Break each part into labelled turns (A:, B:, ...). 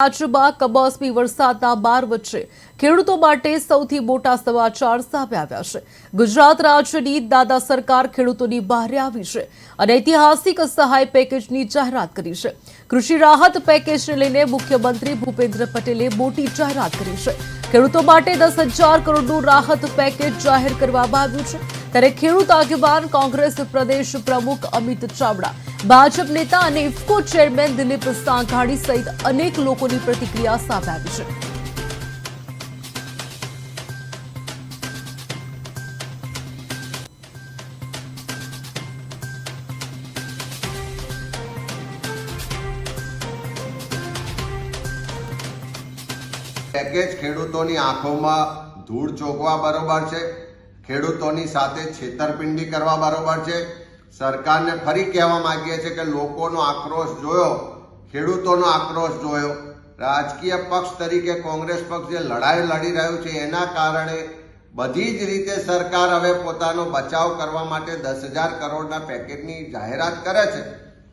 A: રાજ્યમાં કમોસમી વરસાદના બાર વચ્ચે ખેડૂતો માટે સૌથી મોટા સમાચાર સામે આવ્યા છે. ગુજરાત રાજ્યની દાદા સરકાર ખેડૂતોની બહારે આવી છે અને ઐતિહાસિક સહાય પેકેજની જાહેરાત કરી છે. કૃષિ રાહત પેકેજને લઈને મુખ્યમંત્રી ભૂપેન્દ્ર પટેલે મોટી જાહેરાત કરી છે. ખેડૂતો માટે દસ કરોડનું રાહત પેકેજ જાહેર કરવામાં આવ્યું છે. ત્યારે ખેડૂત આગેવાન કોંગ્રેસ પ્રદેશ પ્રમુખ અમિત ચાવડા, ભાજપ નેતા અને ઇફકો ચેરમેન દિલીપ સાંઘાણી સહિત અનેક લોકોની પ્રતિક્રિયા સામે આવી છે.
B: પેકેજ ખેડૂતોની આંખોમાં ધૂળ ચોકવા બરોબર છે. ખેડૂતોની સાથે છેતરપિંડી કરવા બરોબર છે. સરકારને ફરી કહેવા માંગીએ છીએ કે લોકોનો આક્રોશ જોયો, ખેડૂતોનો આક્રોશ જોયો. રાજકીય પક્ષ તરીકે કોંગ્રેસ પક્ષ જે લડાઈ લડી રહ્યું છે, એના કારણે બધી જ રીતે સરકાર હવે પોતાનો બચાવ કરવા માટે દસ હજાર કરોડના પેકેજની જાહેરાત કરે છે.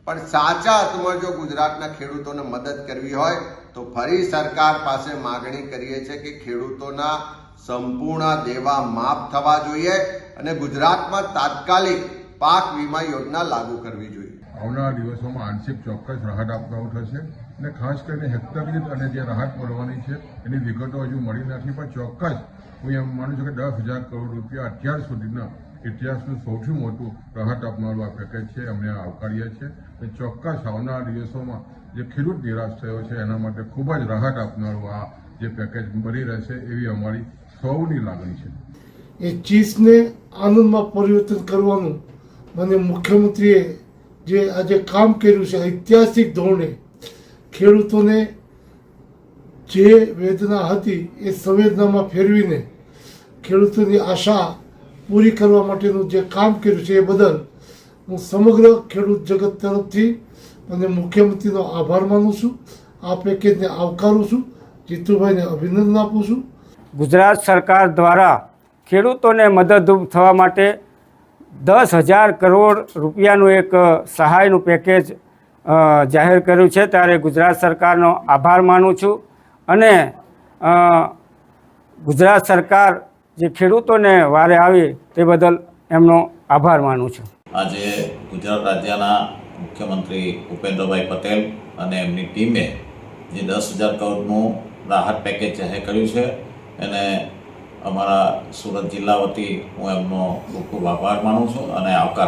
B: પણ સાચા અર્થમાં જો ગુજરાતના ખેડૂતોને મદદ કરવી હોય, તો ફરી સરકાર પાસે માગણી કરીએ છીએ કે ખેડૂતોના સંપૂર્ણ દેવા માફ થવા જોઈએ અને ગુજરાતમાં તાત્કાલિક પાક વીમા યોજના લાગુ કરવી જોઈએ.
C: આવનારા દિવસોમાં આંશિક ચોક્કસ રાહત આપવાનું થશે અને ખાસ કરીને હેક્ટર દીઠ અને જે રાહત મળવાની છે, એની વિગતો હજુ મળી નથી, પણ ચોક્કસ હું એમ માનું છું કે દસ હજાર કરોડ રૂપિયા અત્યાર સુધીના ઇતિહાસનું સૌથી મોટું રાહત આપનારું આ પેકેજ છે અમે આવકારીએ છીએ અને ચોક્કસ આવનારા દિવસોમાં જે ખેડૂત નિરાશ થયો છે, એના માટે ખૂબ જ રાહત આપનારું આ જે પેકેજ બની રહેશે એવી અમારી સૌની લાગણી છે.
D: એ ચીઝને આનંદમાં પરિવર્તન કરવાનું મને મુખ્યમંત્રીએ જે આજે કામ કર્યું છે ઐતિહાસિક ધોરણે, ખેડૂતોને જે વેદના હતી એ સંવેદનામાં ફેરવીને ખેડૂતોની આશા પૂરી કરવા માટેનું જે કામ કર્યું છે એ બદલ હું સમગ્ર ખેડૂત જગત તરફથી અને મુખ્યમંત્રીનો આભાર માનું છું. આ પેકેજને આવકારું છું. જીતુભાઈને અભિનંદન આપું છું.
E: ગુજરાત સરકાર દ્વારા ખેડૂતોને મદદરૂપ થવા માટે દસ હજાર કરોડ રૂપિયાનું એક સહાયનું પેકેજ જાહેર કર્યું છે. ત્યારે ગુજરાત સરકારનો આભાર માનું છું. અને ગુજરાત સરકાર જે ખેડૂતોને વારે આવી તે બદલ એમનો આભાર માનું છું.
F: આજે ગુજરાત રાજ્યના મુખ્યમંત્રી ભૂપેન્દ્રભાઈ પટેલ અને એમની ટીમે જે દસ હજાર કરોડનું રાહત પેકેજ જાહેર કર્યું છે. એને અમારા સુરત જિલ્લા વતી હું એમનો ખૂબ ખૂબ આભાર માનું છું અને આવકાર